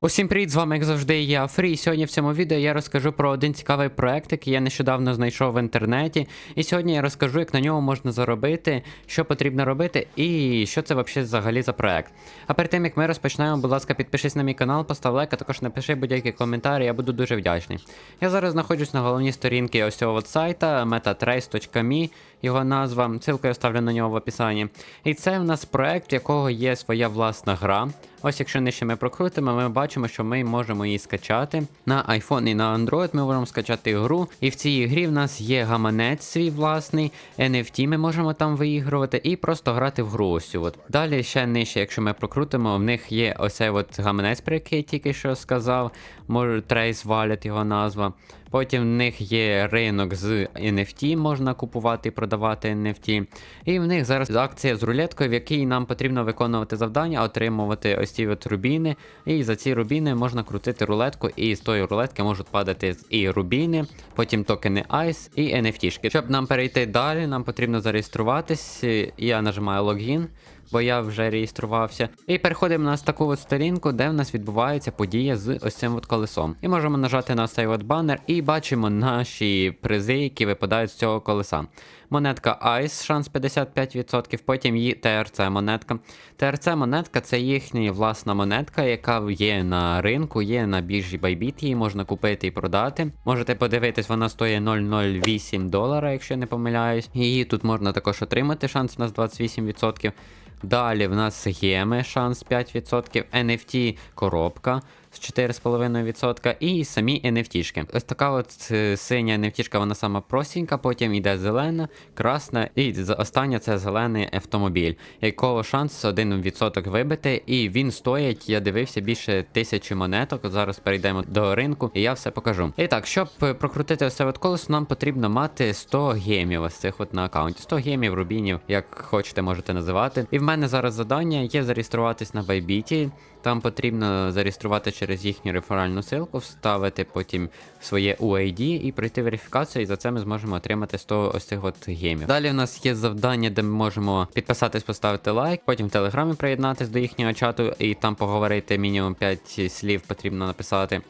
Усім привіт, з вами, як завжди, я. І сьогодні в цьому відео я розкажу про один цікавий проект, який я нещодавно знайшов в інтернеті. І сьогодні я розкажу, як на ньому можна заробити, що потрібно робити і що це взагалі за проект. А перед тим як ми розпочнемо, будь ласка, підпишись на мій канал, постав лайк, а також напиши будь-який коментар, я буду дуже вдячний. Я зараз знаходжусь на головній сторінці ось цього сайта metatrace.me, його назва, ссылку я ставлю на нього в описанні. І це в нас проект, в якого є своя власна гра. Ось якщо нижче ми прокрутимо, ми бачимо, що ми можемо її скачати. На iPhone і на Android ми можемо скачати гру. І в цій грі в нас є гаманець свій власний, NFT ми можемо там виігрувати і просто грати в гру. ось от. Далі ще нижче, якщо ми прокрутимо, в них є оцей от гаманець, про який я тільки що сказав. Може Trace Wallet його назва. Потім в них є ринок з NFT, можна купувати і продавати NFT. І в них зараз акція з рулеткою, в якій нам потрібно виконувати завдання, отримувати ось ці от рубіни. І за ці рубіни можна крутити рулетку, і з тої рулетки можуть падати і рубіни, потім токени ICE і NFT. Щоб нам перейти далі, нам потрібно зареєструватись. Я нажимаю логін. Бо я вже реєструвався. І переходимо на таку от сторінку, де в нас відбувається подія з ось цим от колесом. І можемо нажати на цей от банер і бачимо наші призи, які випадають з цього колеса. Монетка ICE, шанс 55%, потім її ТРЦ монетка. ТРЦ монетка це їхня власна монетка, яка є на ринку, є на біржі Bybit, її можна купити і продати. Можете подивитись, вона стоїть 0,08 долара, якщо не помиляюсь. Її тут можна також отримати, шанс у нас 28%. Далі в нас геми, шанс 5%, NFT коробка 4,5% і самі NFT-шки. Ось така от е, синя NFT-шка, вона сама простенька, потім йде зелена, красна, і остання це зелений автомобіль, якого шанс 1% вибити, і він стоїть, я дивився, більше тисячі монеток. Зараз перейдемо до ринку, і я все покажу. І так, щоб прокрутити це от колесо, нам потрібно мати 100 гемів ось цих от на аккаунті. 100 гемів, рубінів, як хочете, можете називати. І в мене зараз завдання є зареєструватись на Bybit. Там потрібно зареєструвати через їхню реферальну ссылку, вставити потім своє UID і пройти верифікацію, і за це ми зможемо отримати 100 ось цих от гемів. Далі у нас є завдання, де ми можемо підписатись, поставити лайк, потім в телеграмі приєднатись до їхнього чату і там поговорити мінімум 5 слів потрібно написати.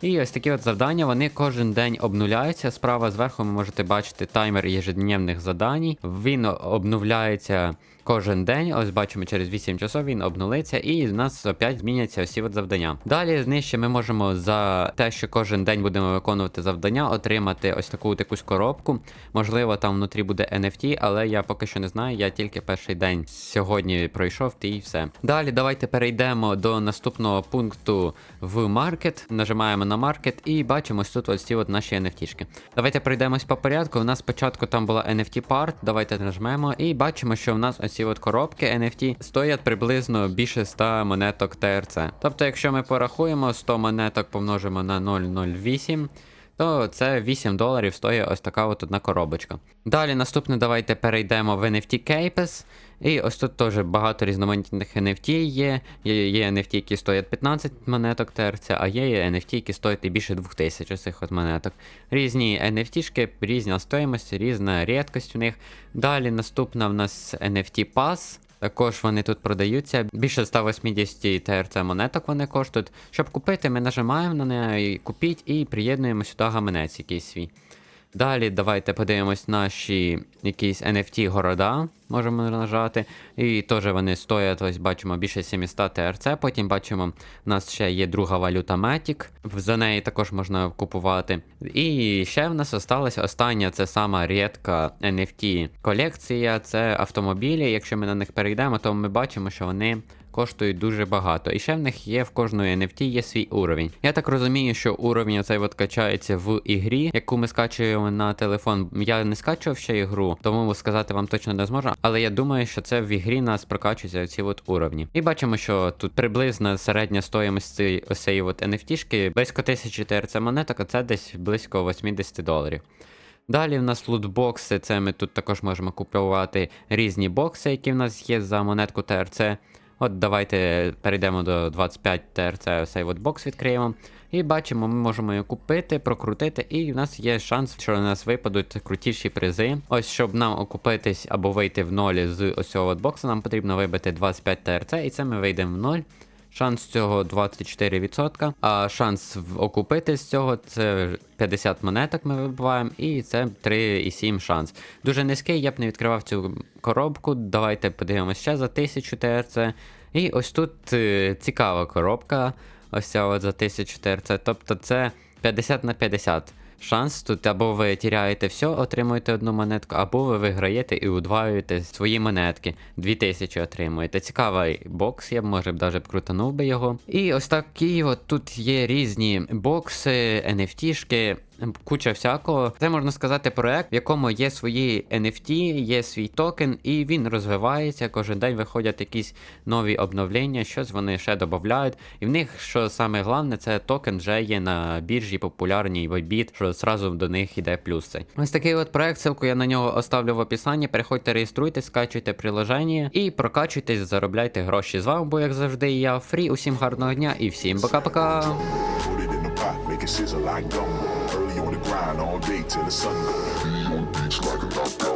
І ось такі от завдання, вони кожен день обнуляються. Справа зверху ви можете бачити таймер ежедневних задань. Він обновляється кожен день. Ось бачимо, через 8 часов він обнулиться, і в нас опять зміняться всі от завдання. Далі знижче ми можемо за те, що кожен день будемо виконувати завдання, отримати ось таку якусь коробку. Можливо, там внутрі буде NFT, але я поки що не знаю. Я тільки перший день сьогодні пройшов, і все. Далі давайте перейдемо до наступного пункту в маркет. Нажимаємо на маркет і бачимо ось тут ось ці от наші NFT-шки. Давайте пройдемось по порядку. У нас спочатку там була NFT part. Давайте нажмемо і бачимо, що в нас ось ці от коробки NFT стоять приблизно більше 100 монеток ТРЦ. Тобто, якщо ми порахуємо 100 монеток помножимо на 0,08. То це 8 доларів стоїть ось така от одна коробочка. Далі наступне давайте перейдемо в NFT Capes. І ось тут теж багато різноманітних NFT є. Є, NFT, які стоять 15 монеток ТРЦ, а є NFT, які стоять і більше 2000 цих от монеток. Різні NFT-шки, різна стоїмость, різна рідкость у них. Далі наступна в нас NFT Pass. Також вони тут продаються. Більше 180 ТРЦ монеток вони коштують. Щоб купити, ми нажимаємо на неї купіть і приєднуємо сюди гаманець якийсь свій. Далі давайте подивимось наші якісь NFT города. Можемо нажати. І теж вони стоять, ось бачимо, більше 700 ТРЦ. Потім бачимо, у нас ще є друга валюта Matic. За неї також можна купувати. І ще в нас осталась остання, це сама рідка NFT колекція. Це автомобілі. Якщо ми на них перейдемо, то ми бачимо, що вони коштують дуже багато. І ще в них є в кожної NFT є свій уровень. Я так розумію, що уровень оцей от качається в ігрі, яку ми скачуємо на телефон. Я не скачував ще ігру, тому сказати вам точно не зможу. Але я думаю, що це в ігрі нас прокачуються ці от уровні. І бачимо, що тут приблизна середня стоїмость цієї- от NFT-шки близько 1000 ТРЦ монеток, а це десь близько 80 доларів. Далі в нас лутбокси, це ми тут також можемо купувати різні бокси, які в нас є за монетку ТРЦ. От давайте перейдемо до 25 ТРЦ, Save от бокс відкриємо. І бачимо, ми можемо її купити, прокрутити, і в нас є шанс, що на нас випадуть крутіші призи. Ось, щоб нам окупитись або вийти в нолі з ось цього боксу, нам потрібно вибити 25 ТРЦ, і це ми вийдемо в ноль. Шанс цього 24%, а шанс окупити з цього це 50 монеток ми вибиваємо, і це 3,7 шанс. Дуже низький, я б не відкривав цю коробку. Давайте подивимося ще за 1000 ТРЦ. І ось тут е, цікава коробка. Ось ця от за 1000 ТРЦ. Тобто це 50 на 50 шанс. Тут або ви тіряєте все, отримуєте одну монетку, або ви виграєте і удваюєте свої монетки. 2000 отримуєте. Цікавий бокс, я б може б даже крутанув би його. І ось такі от тут є різні бокси, NFT-шки. Куча всякого. Це можна сказати проект, в якому є свої NFT, є свій токен, і він розвивається. Кожен день виходять якісь нові обновлення, щось вони ще додають. І в них, що саме головне, це токен вже є на біржі популярній Bybit, що зразу до них іде плюс цей. Ось такий от проект, ссылку я на нього оставлю в описанні. Переходьте, реєструйтесь, скачуйте приложення і прокачуйтесь, заробляйте гроші. З вами був, як завжди, я Фрі. Усім гарного дня і всім пока-пока. sizzle like gum. Early on the grind all day till the sun. goes. Be on beach like a doctor.